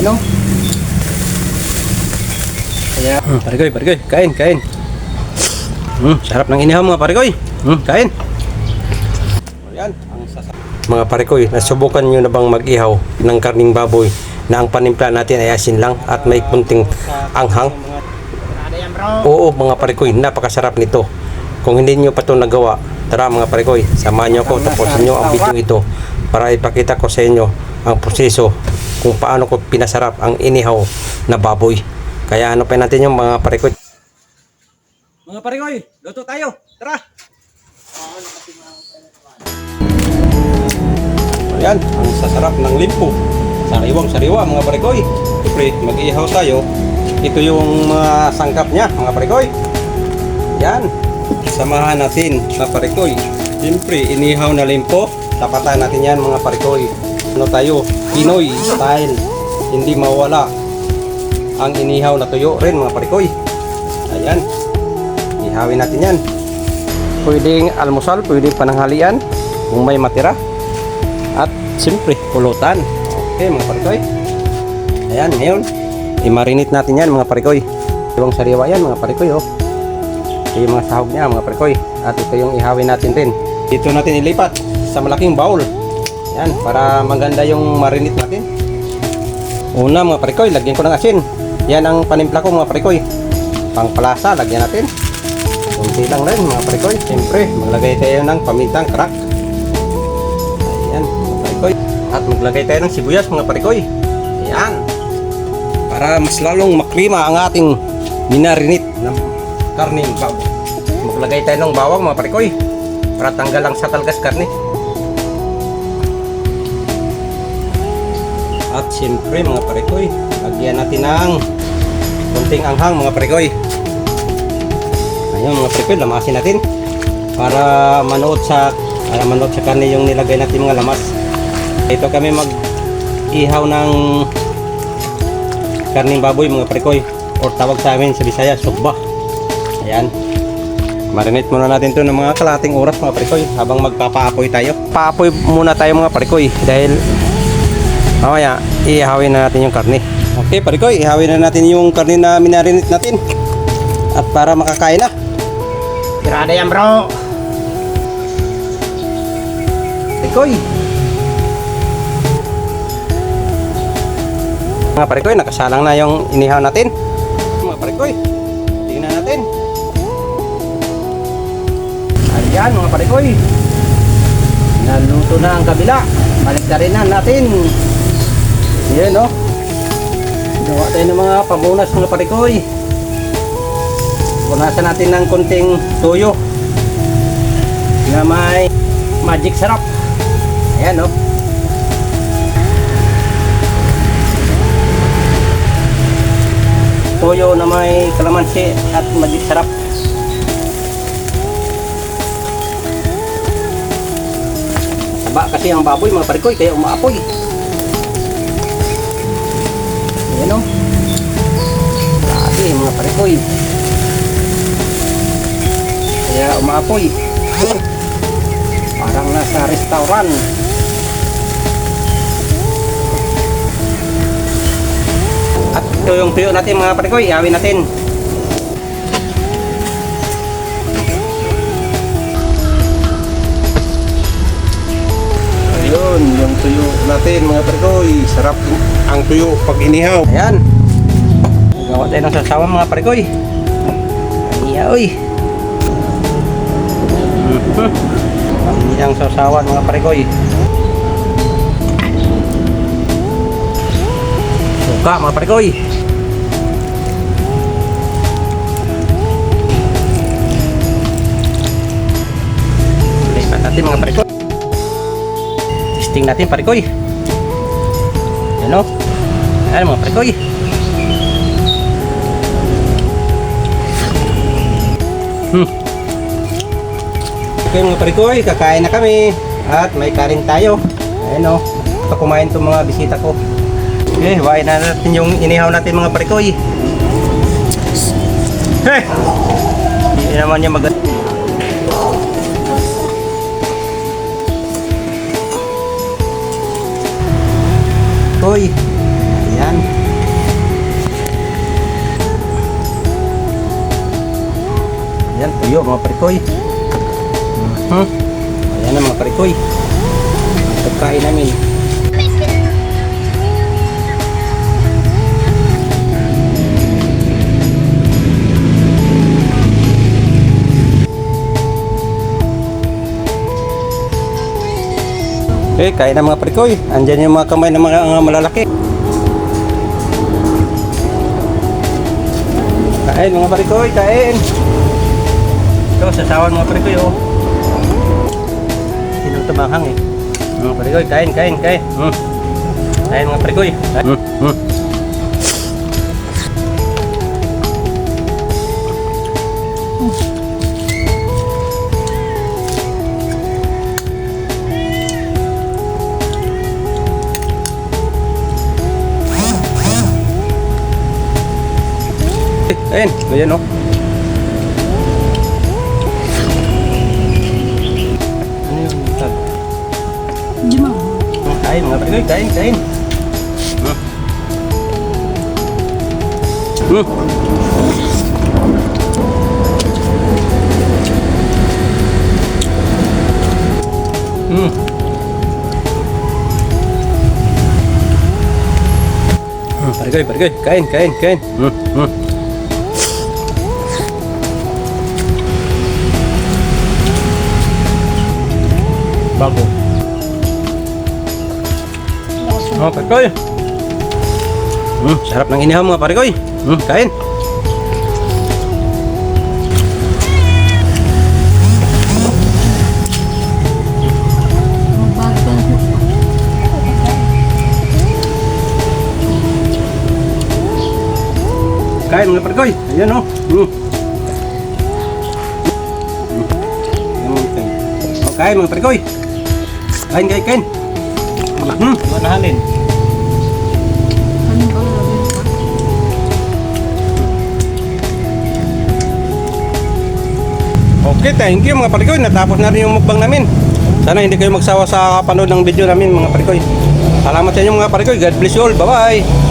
Ayan o. Kaya, hmm, parikoy, parikoy, kain, kain. Hmm, sarap ng inihaw mga parikoy. Hmm, kain. Ayan, ang Mga parikoy, nasubukan nyo na bang mag-ihaw ng karning baboy na ang panimpla natin ay asin lang at may kunting anghang? Oo, mga parikoy, napakasarap nito. Kung hindi nyo pa ito nagawa, tara mga parikoy, samahan nyo ako, tapusin nyo ang video ito para ipakita ko sa inyo ang proseso kung paano ko pinasarap ang inihaw na baboy. Kaya ano pa natin yung mga parikoy. Mga parikoy, luto tayo. Tara! Ayan, ang sasarap ng limpo. Sariwang sariwa mga parikoy. Siyempre, mag-ihaw tayo. Ito yung mga sangkap niya mga parikoy. Yan. Samahan natin mga parikoy. Siyempre, inihaw na limpo. Tapatan natin yan mga parikoy. Ano tayo? Pinoy style. Hindi mawala ang inihaw na tuyo rin mga parikoy. Ayan. Ihawin natin yan. Pwedeng almusal, pwedeng pananghalian kung may matira. At siyempre, pulutan. Okay mga parikoy. Ayan, ngayon, i-marinate natin yan mga parikoy. Iwang sariwa yan mga parikoy oh. Ito yung mga sahog niya mga parikoy. At ito yung ihawin natin din. Dito natin ilipat sa malaking bowl. Yan, para maganda yung marinate natin. Una mga parikoy, lagyan ko ng asin. Yan ang panimpla ko mga parikoy. Pangpalasa, lagyan natin. Kunti lang rin mga parikoy. Siyempre, maglagay tayo ng pamintang crack. Ayan, mga parikoy. At maglagay tayo ng sibuyas mga parikoy. Ayan. Para mas lalong maklima ang ating minarinit ng karning baboy. Maglagay tayo ng bawang mga parikoy. Para tanggal ang satalgas karne. At siyempre mga parikoy, lagyan natin ng konting anghang mga parikoy. Ayun mga parikoy, lamasin natin para manood sa para manood sa karne yung nilagay natin mga lamas. Ito kami mag ihaw ng karning baboy mga parikoy or tawag sa amin sa Bisaya, sugba. Ayan. Marinate muna natin to ng mga kalating oras mga parikoy habang magpapaapoy tayo. Paapoy muna tayo mga parikoy dahil mamaya ihawin na natin yung karne. Okay parikoy, ihawin na natin yung karne na minarinate natin. At para makakain na. Tirada yan bro. Parikoy. Mga parikoy, nakasalang na yung inihaw natin. Mga parikoy, tingnan natin. Ayan mga parikoy. Naluto na ang kabila. Balik na rin na natin. Yan no. Gawa tayo ng mga pamunas mga parikoy. Punasan natin ng konting tuyo na may magic sarap. Ayan no. Toyo na may kalamansi at magic sarap. Taba kasi ang baboy mga parikoy kaya umaapoy. Ayan o. Grabe mga parikoy. Kaya umaapoy. Parang nasa restaurant. At ito yung tuyo natin mga parikoy. Ihawin natin. Tuyo natin mga parikoy. Sarap ang tuyo pag inihaw. Ayan. Gawa tayo ng sasawa mga parikoy. Kaya oy. Mhm. Ang sasawan mga parikoy. Suka mga parikoy. Lipat natin mga parikoy. Testing natin parikoy. Yan o. Ayan mga parikoy. Hmm. Okay mga parikoy, kakain na kami. At may karin tayo. Ayan o. Kumain itong mga bisita ko. Okay, wain na natin yung inihaw natin mga parikoy. Hey! Hindi naman niya mag... toy. Ayan. Ayan, tuyo mga parikoy. Uh. Ayan na mga parikoy. Ang pagkain namin. Okay, kain na mga parikoy. Andyan yung mga kamay ng mga, mga malalaki. Kain mga parikoy, kain. Ito, sasawan mga parikoy, oh. Sinong tumahang eh. Mga parikoy, kain, kain, kain. Hmm. Kain mga parikoy. Kain. Hmm. Hmm. Kain, ganyan oh. Ano yung tag? Kain mga parikoy, kain, kain. Hmm. Hmm. Hmm. Hmm, parikoy, parikoy, kain, kain, kain. Hmm. Hmm. Bago. Oh, parikoy. Hmm, sarap ng inihaw mga parikoy. Hmm, kain. Kain mga parikoy. Ayan oh. Hmm. Oh, kain mga parikoy. Kain, kain, kain. Hmm, iwan na halin. Okay, thank you mga parikoy. Natapos na rin yung mukbang namin. Sana hindi kayo magsawa sa panood ng video namin mga parikoy. Salamat sa inyo mga parikoy. God bless you all. Bye-bye.